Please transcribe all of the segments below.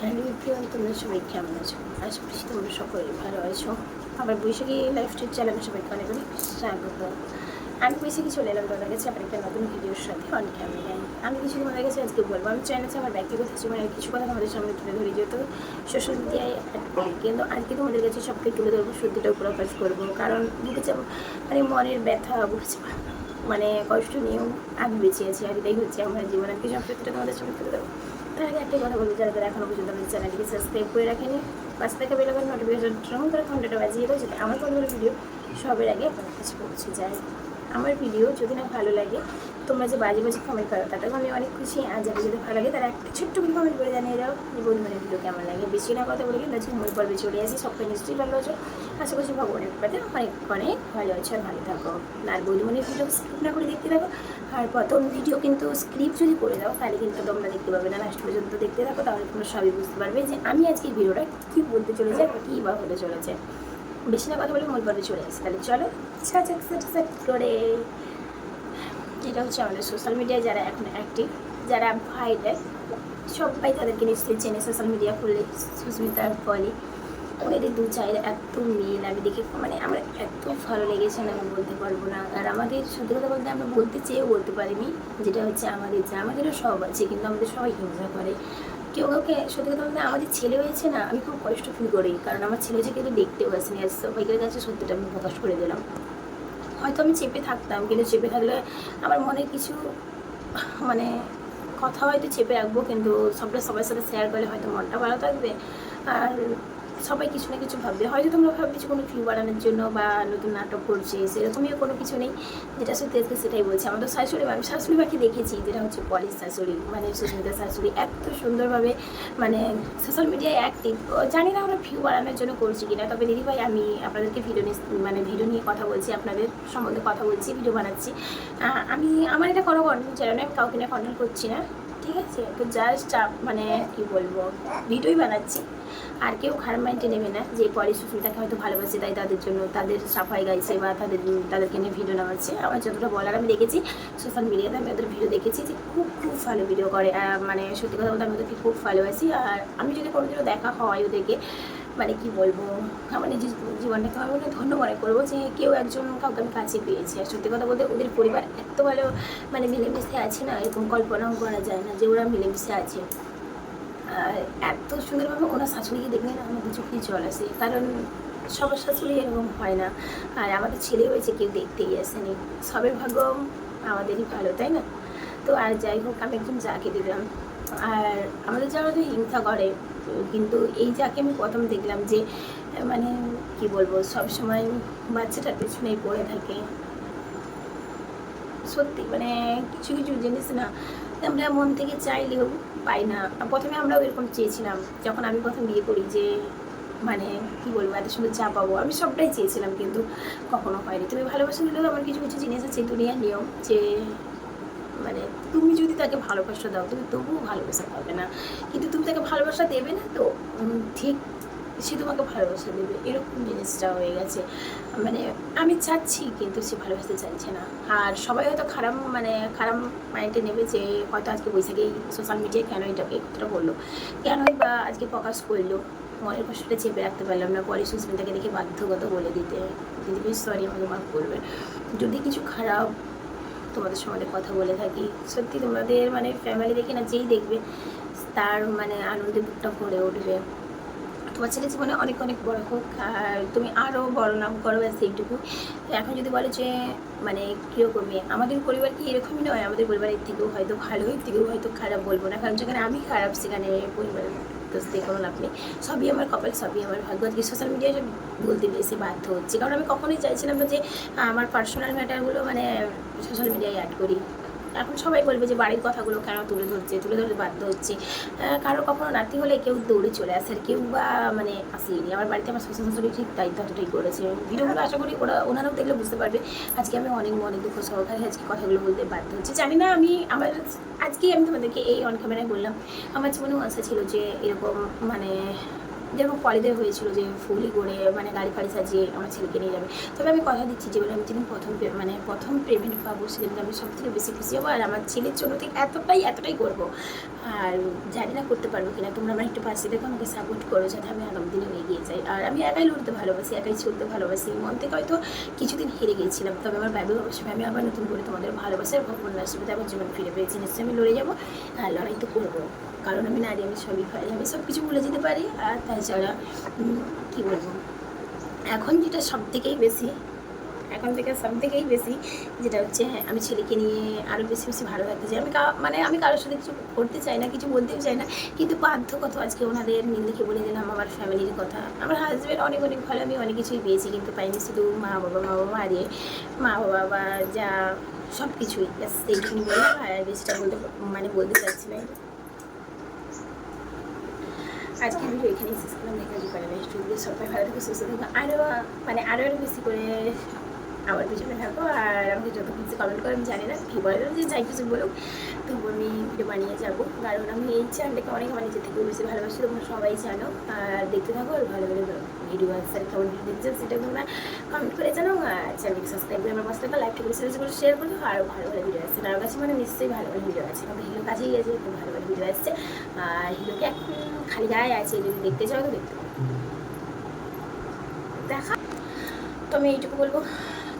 Hello everyone তোমরা সবাই কেমন আছো? আশা করছি তোমরা সকলেই ভালো আছো। আমার বৈশাখী লাইফস্টাইল চ্যানেলে সবাইকে অনেক অনেক স্বাগত। আমি বৈশাখী চলে এলাম তোমাদের কাছে আবার একটা নতুন ভিডিওর সাথে অন ক্যামেরায় আমি কিছু তোমাদের কাছে আজকে বলব, আমি চ্যানেলে আমার ব্যক্তিগত জীবনের কিছু কথা তোমাদের সামনে তুলে ধরি যেহেতু সোশ্যাল মিডিয়ায় অ্যাড করি কিন্তু আজকে তোমাদের কাছে সবটাই তুলে ধরবো সত্যিটাও প্রকাশ করব। কারণ বুঝেছে মানে মনের ব্যথা বুঝছে মানে কষ্ট নিয়েও আমি বেঁচে আছি, আর এটাই হচ্ছে আমার জীবন। আর কি সব আমাদের তোমাদের সঙ্গে তুলে দেবো তার আগে একটাই কথা বলব, যারা তারা এখনও পর্যন্ত আমাদের চ্যানেলটিকে সাবস্ক্রাইব করে রাখেনি পাঁচ থেকে বেলাবেন নোটিফিকেশন করে ঘন্টাটা বাজিয়ে দেবো যাতে আমার কোনো ভিডিও সবের আগে আপনার কাছে পৌঁছে যায়। আমার ভিডিও যদি না ভালো লাগে, তোমরা যে বাজে বাজে কমেন্ট করো, তাতেও আমি অনেক খুশি। আর যাদের যদি ভালো লাগে, তারা একটা ছোট্ট করে কমেন্ট করে জানিয়ে দাও যে বন্ধুদের ভিডিও কেমন লাগে? বেশি না কথা বলে কিন্তু আজকে মূল পর্বে চলে আসি সবকে নিশ্চয়ই ভালো আছো। আশা করছি ভগবানের কৃপাতে অনেক অনেক ভালো আছো আর ভালো থাকো। আর বন্ধুমনের ভিডিও স্কিপ না করে দেখতে থাকো। আর প্রথম ভিডিও কিন্তু স্ক্রিপ্ট যদি করে দাও, তাহলে কিন্তু তোমরা দেখতে পাবে না। লাস্ট পর্যন্ত দেখতে থাকো, তাহলে তোমরা সবই বুঝতে পারবে যে, আমি আজকে ভিডিওটা কী বলতে চলেছি আর কী বা হতে চলেছে। বেশি না কথা বলে মূল পর্বে চলে আসি। তাহলে চলো করে। এটা হচ্ছে আমাদের সোশ্যাল মিডিয়ায় যারা এখন অ্যাক্টিভ যারা ভাইরাল সবাই তাদেরকে নিশ্চয়ই চেনে সোশ্যাল মিডিয়া খুললে, সুস্মিতা পলি ওদের দু চায়ের এত মিল, আমি দেখে মানে আমার এত ভালো লেগেছে না আমি বলতে পারব না। আর আমাদের সত্যি কথা বলতে আমরা বলতে চেয়েও বলতে পারিনি, যেটা হচ্ছে আমাদের যে আমাদেরও সব আছে, কিন্তু আমাদের সবাই হিংসা করে। কেউ কাউকে সত্যি কথা বলতে আমাদের ছেলে হয়েছে না, আমি খুব কষ্ট ফিল করি। কারণ আমার ছেলে যে কিন্তু দেখতেও আসেনি আর সবাইকে কাছে সত্যিটা আমি প্রকাশ করে দিলাম। হয়তো আমি চেপে থাকতাম, কিন্তু চেপে থাকলে আমার মনে কিছু মানে কথা হয়তো চেপে রাখব, কিন্তু সবটা সবার সাথে শেয়ার করলে হয়তো মনটা ভালো থাকবে। আর সবাই কিছু না কিছু ভাববে। হয়তো তোমরা ভাবছ কোনো ভিউ বাড়ানোর জন্য বা নতুন নাটক করছে, সেরকমই কোনো কিছু নেই। যেটা সত্যি আজকে সেটাই বলছে। আমাদের শাশুড়ি আমি শাশুড়ি মাকে দেখেছি, যেটা হচ্ছে পলিশ শাশুড়ি মানে সুস্মিতা শাশুড়ি, এত সুন্দরভাবে মানে সোশ্যাল মিডিয়ায় অ্যাক্টিভ জানি না আমরা ভিউ বাড়ানোর জন্য করছি কিনা, তবে দিদিভাই, আমি আপনাদেরকে ভিডিও নিয়ে মানে ভিডিও নিয়ে কথা বলছি, আপনাদের সম্বন্ধে কথা বলছি ভিডিও বানাচ্ছি। আমি, আমার এটা কোনো কন্টেন্ট চ্যানেল আমি কাউকে না কন্টেন্ট করছি না। ঠিক আছে তো জাস্ট মানে কি বলব ভিডিওই বানাচ্ছি। আর কেউ খারাপ মাইন্ডে নেবে না যে পরে সুস্মিতাকে হয়তো ভালোবাসে, তাই তাদের জন্য তাদের সাফাই গাইছে বা তাদের, তাদেরকে নিয়ে ভিডিও নেওয়াচ্ছে আমার যতটা বলার আমি দেখেছি, সোশ্যাল মিডিয়াতে আমি ওদের ভিডিও দেখেছি যে খুব খুব ভালো ভিডিও করে। মানে সত্যি কথা বলতে আমি ওদেরকে খুব ভালোবাসি। আর আমি যদি কোনোদিনও দেখা হয় ওদেরকে মানে কি বলব? আমার নিজের জীবনটাকে আমি মনে ধন্য মনে করব যে কেউ একজন কাউকে আমি কাছে পেয়েছি। আর সত্যি কথা বলতে ওদের পরিবার এত ভালো মানে মিলেমিশে আছে না, এরকম কল্পনাও করা যায় না যে ওরা মিলেমিশে আছে। আর এত সুন্দরভাবে ওনার শাশুড়িকে দেখলে না আমাদের চোখে জল আসে। কারণ সবার শাশুড়ি এরকম হয় না। আর আমাদের ছেলে হয়েছে, কেউ দেখতেই আসেনি। সবের ভাগ্য আমাদেরই ভালো, তাই না? তো আর যাই হোক, আমি একজন যাকে দিলাম। আর আমাদের যারা হিংসা করে কিন্তু এই যাকে আমি প্রথম দেখলাম যে মানে কি বলব সব সময় বাচ্চাটার পেছনেই পড়ে থাকে। সত্যি মানে কিছু কিছু জিনিস না, আমরা মন থেকে চাইলেও পাই না। প্রথমে আমরাও এরকম চেয়েছিলাম, যখন আমি প্রথম বিয়ে করি যে মানে কি বলব, এত সুন্দর চা পাবো, আমি সবটাই চেয়েছিলাম কিন্তু কখনো হয়নি। তুমি ভালোবাসা দিলেও আমার কিছু কিছু জিনিস আছে, দুনিয়ার নিয়ম যে মানে তুমি যদি তাকে ভালোবাসা দাও, তুমি তবুও ভালোবাসা পাবে না। কিন্তু তুমি তাকে ভালোবাসা দেবে না তো ঠিক সে তোমাকে ভালোবাসা দেবে। এরকম জিনিসটা হয়ে গেছে। মানে আমি চাচ্ছি কিন্তু সে ভালোবাসতে চাইছে না। আর সবাই হয়তো খারাপ মানে খারাপ মাইন্ডে নেবে যে হয়তো আজকে বৈশাখে সোশ্যাল মিডিয়ায় কেন এটাকে কথাটা বলল। কেনই বা আজকে প্রকাশ করল? মনের কষ্টটা চেপে রাখতে পারলাম না। পরে সুস্মিতাকে দেখে বাধ্যগত বলে দিতে। দিদি সরি আমাকে মাফ করবেন। যদি কিছু খারাপ তোমাদের সঙ্গে কথা বলে থাকি। সত্যি তোমাদের মানে ফ্যামিলি দেখে না, যেই দেখবে, তার মানে আনন্দে বুকটা ভরে উঠবে। তোমার ছেলে জীবনে অনেক অনেক বড় হোক, আর তুমি আরও বড় নাম করো ব্যাস এইটুকু। এখন যদি বলে যে মানে কীরকম মেয়ে? আমাদের পরিবার কি এরকমই নয়, আমাদের পরিবারের থেকেও হয়তো ভালো থেকেও হয়তো খারাপ বলব না, কারণ যেখানে আমি খারাপ, সেখানে পরিবারের দোষ দিয়ে কোনো লাভ নেই সবই আমার কপাল, সবই আমার ভাগ্য। কি সোশ্যাল মিডিয়ায় বলতে বেশি বাধ্য হচ্ছে। কারণ আমি কখনোই চাইছিলাম যে, আমার পার্সোনাল ম্যাটারগুলো মানে সোশ্যাল মিডিয়ায় অ্যাড করি। এখন সবাই বলবে যে বাড়ির কথাগুলো কেন তুলে ধরছে, তুলে ধরতে বাধ্য হচ্ছে। কারও কখনো নাতি হলে কেউ দৌড়ে চলে আসে আর কেউ বা মানে আসেনি। আমার বাড়িতে আমার শ্বশুর শাশুড়ি ঠিক তাই ততটাই করেছে। ভিডিওগুলো আশা করি ওরা, ওনারাও দেখলে বুঝতে পারবে। আজকে আমি অনেক মনে দুঃখ সহকারে আজকে কথাগুলো বলতে বাধ্য হচ্ছে। জানি না, আমি আমার আজকে আমি তোমাদেরকে এই অন ক্যামেরায় বললাম, আমার জীবনেও আশা ছিল যে এরকম মানে যেরকম কলেজে হয়েছিল যে ফুলি করে মানে গাড়ি ফাড়ি সাজিয়ে আমার ছেলেকে নিয়ে যাবে। তবে আমি কথা দিচ্ছি যে, আমি যেদিন প্রথম মানে প্রথম পেমেন্ট পাবো সেদিন আমি সব থেকে বেশি খুশি হব। আর আমার ছেলের জন্য ঠিক এতটাই এতটাই করব আর জানি না করতে পারব কিনা। তোমরা আমার একটু পাশে দেখো, আমাকে সাপোর্ট করো যাতে আমি আগামী দিনে এগিয়ে যাই। আর আমি একাই লড়তে ভালোবাসি, একাই চলতে ভালোবাসি। মন থেকে হয়তো কিছুদিন হেরে গিয়েছিলাম। তবে আমার ভাবি অবশ্যই আমি আবার নতুন করে তোমাদের ভালোবাসার ভগবান আশীর্বাদে আমার জীবন ফিরে পেয়েছি। নিশ্চয়ই আমি লড়ে যাব। আর লড়াই তো করব। কারণ আমি নারী, আমি সবই পারি আমি সব কিছু ভুলে যেতে পারি। আর তাছাড়া কী বলব? এখন যেটা সব থেকেই বেশি, এখন থেকে সব থেকেই বেশি যেটা হচ্ছে হ্যাঁ আমি ছেলেকে নিয়ে আরও বেশি বেশি ভালো থাকতে চাই। আমি মানে আমি কারোর সাথে কিছু করতে চাই না, কিছু বলতেও চাই না, কিন্তু বাধ্য বাধ্যগত আজকে ওনাদের মিল দেখে বলে দিলাম আমার ফ্যামিলির কথা। আমার হাজব্যান্ড অনেক অনেক ভালো, আমি অনেক কিছুই পেয়েছি, কিন্তু পাইনি শুধু মা বাবা মা বাবা হারিয়ে মা বাবা, বা যা সব কিছুই ব্যাস এইটুকুনি বললাম আর বেশিটা বলতে মানে বলতে চাচ্ছি না। আজকে ভিডিও এখানেই শেষ করলাম। দেখা যাবে পারে নেক্সট সবাই ভালো থেকে, সুস্থ থাকবে আরও মানে আরও আরও বেশি করে আমার পিছনে থাকো। আর আমাকে যত কিছু কমেন্ট করে, আমি জানি না কী বলে যে যাই কিছু বলুক। তবু আমি ভিডিও বানিয়ে যাব। কারণ আমি এই চ্যানেলটাকে অনেক মানে নিজের থেকেও বেশি ভালোবাসি, তোমরা সবাই জানো। আর দেখতে থাকো আর ভালো ভালো ভিডিও আছে কেমন ভিডিও দেখছ সেটা তোমরা কমেন্ট করে জানো আর চ্যানেলকে সাবস্ক্রাইব করে আমার পাশে থাকো লাইক করে শেয়ার করে শেয়ার করে আরও ভালো ভালো ভিডিও আসছে। তার কাছে মানে নিশ্চয়ই ভালো ভালো ভিডিও আছে আমাদের হিরো কাছেই আছে খুব ভালো ভালো ভিডিও আসছে। আর হিরোকে এক খালি গায়ে আছে যদি দেখতে চাও তো দেখতে। দেখা। তো আমি এইটুকু বলব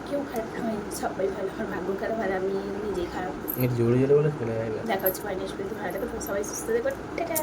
কেউ খারাপ নয় সবাই ভালো আমার ভাগ্য খারাপ আর আমি নিজেই খারাপ। এর জোরে জোরে বলে চলে যাবে। দেখা হচ্ছে নেক্সট ভালো থাকো সবাই সুস্থ থাকো। টাটা।